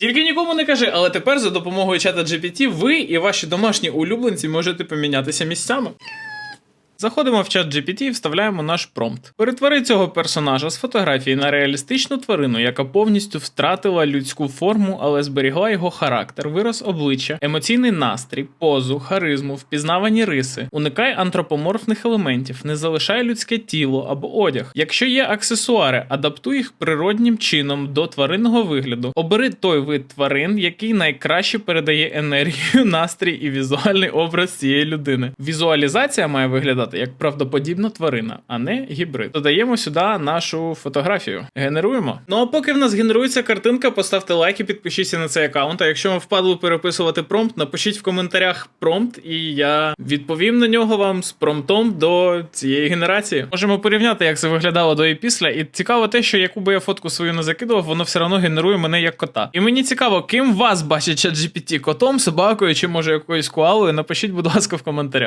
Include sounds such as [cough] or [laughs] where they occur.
Тільки нікому не кажи, але тепер за допомогою чата GPT ви і ваші домашні улюбленці можете помінятися місцями. Заходимо в чат GPT і вставляємо наш промпт. Перетвори цього персонажа з фотографії на реалістичну тварину, яка повністю втратила людську форму, але зберігла його характер, вираз обличчя, емоційний настрій, позу, харизму, впізнавані риси. Уникай антропоморфних елементів, не залишай людське тіло або одяг. Якщо є аксесуари, адаптуй їх природнім чином до тваринного вигляду. Обери той вид тварин, який найкраще передає енергію, [laughs] настрій і візуальний образ цієї людини. Візуалізація має виглядати як правдоподібна тварина, а не гібрид. Додаємо сюди нашу фотографію. Генеруємо. Ну а поки в нас генерується картинка, поставте лайк і підпишіться на цей аккаунт. А якщо вам впадло переписувати промпт, напишіть в коментарях промпт, і я відповім на нього вам з промптом до цієї генерації. Можемо порівняти, як це виглядало до і після. І цікаво те, що яку би я фотку свою не закидував, воно все одно генерує мене як кота. І мені цікаво, ким вас бачить чат GPT? котом, собакою чи може якоюсь коалою. Напишіть, будь ласка, в коментарях.